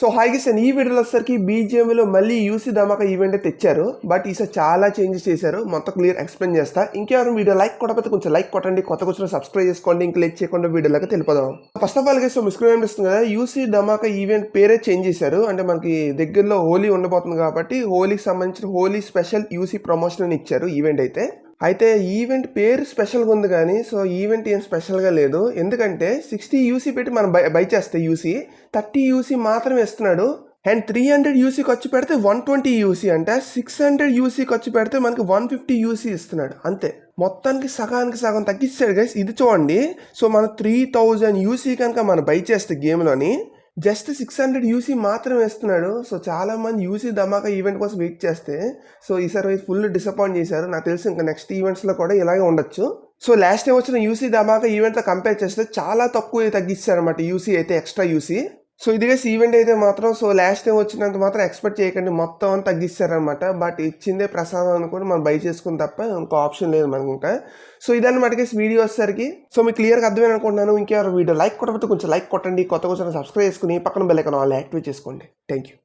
So hi Kishan ఈ వీడియోలో వచ్చేసరికి బీజిఎంలో మళ్ళీ యూసీ ధమాకా ఈవెంట్ తెచ్చారు. బట్ ఈసారి చాలా చేంజెస్ చేశారు. మొత్తం క్లియర్ ఎక్స్ప్లెయిన్ చేస్తా. ఇంకెవరు వీడియో లైక్ కొట్టకపోతే కొంచెం లైక్ కొట్టండి. కొత్త కొంచెం సబ్స్క్రైబ్ చేసుకోండి. ఇంక లైక్ చేయకుండా వీడియోలోకి తెలిపదాం ఫస్ట్ ఆఫ్ ఆల్ గైస్ మిస్క్రీన్ అనిపిస్తుంది కదా. యూసీ ధమాకా ఈవెంట్ పేరే చేంజ్ చేశారు. అంటే మనకి దగ్గరలో హోలీ ఉండబోతుంది కాబట్టి హోలీకి సంబంధించిన హోలీ స్పెషల్ యూసీ ప్రమోషన్ అని ఇచ్చారు ఈవెంట్ అయితే. అయితే ఈవెంట్ పేరు స్పెషల్గా ఉంది కానీ సో ఈవెంట్ ఏం స్పెషల్గా లేదు. ఎందుకంటే సిక్స్టీ యూసీ పెట్టి మనం బై బై చేస్తే యూసీ థర్టీ యూసీ మాత్రమే ఇస్తున్నాడు అండ్ త్రీ హండ్రెడ్ యూసీ ఖర్చు పెడితే వన్ ట్వంటీ యూసీ అంటే. సిక్స్ హండ్రెడ్ యూసీ ఖర్చు పెడితే మనకి వన్ ఫిఫ్టీ యూసీ ఇస్తున్నాడు. అంతే. మొత్తానికి సగానికి సగం తగ్గిస్తాడు. గైస్ ఇది చూడండి. సో మనం త్రీ థౌజండ్ యూసీ కనుక మనం బై చేస్తే గేమ్లోని జస్ట్ సిక్స్ హండ్రెడ్ యూసీ మాత్రమే ఇస్తున్నాడు సో చాలామంది యూసీ ధమాకా ఈవెంట్ కోసం వెయిట్ చేస్తే సో ఈసారి ఫుల్ డిసప్పాయింట్ చేశారు. నాకు తెలిసి ఇంకా నెక్స్ట్ ఈవెంట్స్లో కూడా ఇలాగే ఉండొచ్చు. సో లాస్ట్ టైం వచ్చిన యూసీ ధమాకా ఈవెంట్తో కంపేర్ చేస్తే చాలా తక్కువ తగ్గిస్తారన్నమాట యూసీ అయితే ఎక్స్ట్రా యూసీ. సో ఇదిగా ఈవెంట్ అయితే మాత్రం సో లాస్ట్ టైం వచ్చినంత మాత్రం ఎక్స్పెక్ట్ చేయకండి మొత్తం అంతా తగ్గిస్తారనమాట బట్ ఇచ్చిందే ప్రసాదం అనుకుని మనం బై చేసుకుని తప్ప ఇంకో ఆప్షన్ లేదు మనకి ఇంకా. సో ఇదని కేసు వీడియో వచ్చేసరికి. సో మీకు క్లియర్గా అర్థమైన అనుకుంటున్నాను. ఇంకెవరు వీడియో లైక్ కొట్టకపోతే కొంచెం లైక్ కొట్టండి. కొత్త కొంచెం సబ్స్క్రైబ్ చేసుకుని పక్కన బెల్ ఐకాన్ ఆల్ యాక్టివేట్ చేసుకోండి. Thank you